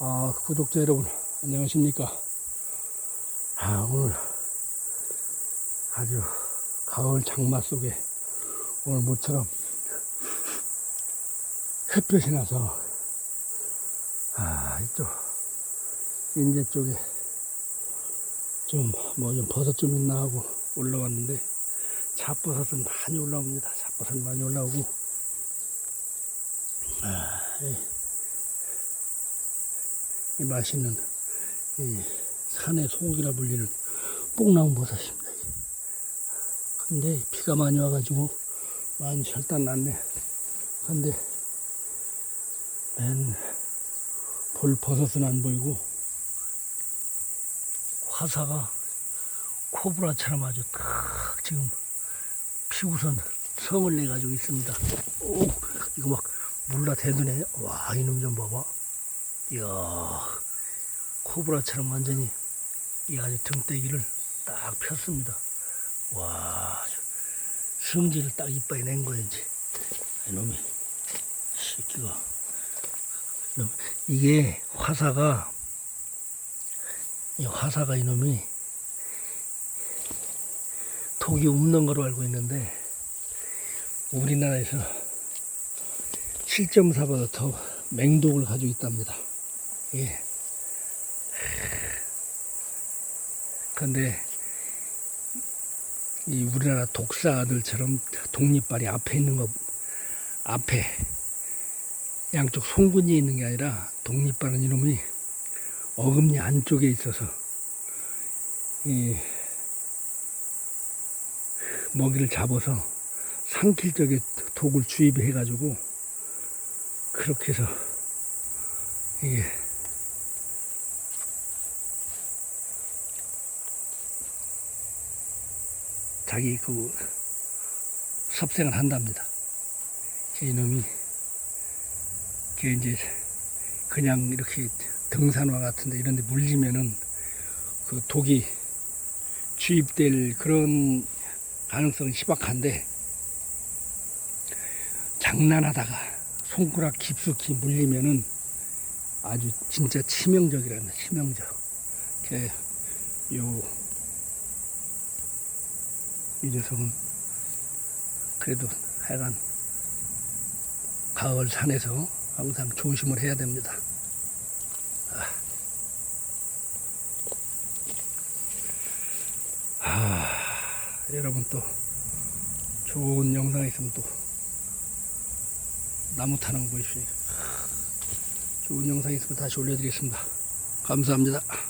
아, 구독자 여러분, 안녕하십니까. 아, 오늘 아주 가을 장마 속에 오늘 모처럼 햇볕이 나서, 아, 이쪽, 인제 쪽에 좀, 뭐 좀 버섯 좀 있나 하고 올라왔는데, 잡버섯은 많이 올라옵니다. 잡버섯 많이 올라오고, 아, 이, 이 맛있는 이 산의 소고기라 불리는 뽕나무 버섯입니다. 근데 비가 많이 와가지고 많이 절단 났네. 근데 맨 볼 버섯은 안 보이고 화사가 코브라처럼 아주 탁 지금 피고선 성을 내가지고 있습니다. 오, 이거 막 물라 대두네. 와, 이놈 좀 봐봐. 이야, 코브라처럼 완전히 이 아주 등대기를 딱 폈습니다. 와, 성질을 딱 이빨에 낸 거인지. 이놈이, 새끼가. 이놈, 이게 화사가, 이 화사가 이놈이 독이 없는 거로 알고 있는데, 우리나라에서 7.4보다 더 맹독을 가지고 있답니다. 예. 근데 이 우리나라 독사들처럼 독립발이 앞에 있는 거 앞에 양쪽 송곳니에 있는 게 아니라 독립발은 이놈이 어금니 안쪽에 있어서 이 먹이를 잡아서 삼킬 적에 독을 주입해 가지고 그렇게 해서 이게 자기 그 섭생을 한답니다. 이놈이 걔 이제 그냥 이렇게 등산화 같은데 이런 데 물리면은 그 독이 주입될 그런 가능성은 희박한데 장난하다가 손가락 깊숙이 물리면은 아주 진짜 치명적이랍니다. 치명적. 요, 이 녀석은 그래도 하여간 가을 산에서 항상 조심을 해야 됩니다. 아, 아, 여러분 또 좋은 영상 있으면 또 나무 타는 거 보십시오. 좋은 영상 있으면 다시 올려드리겠습니다. 감사합니다.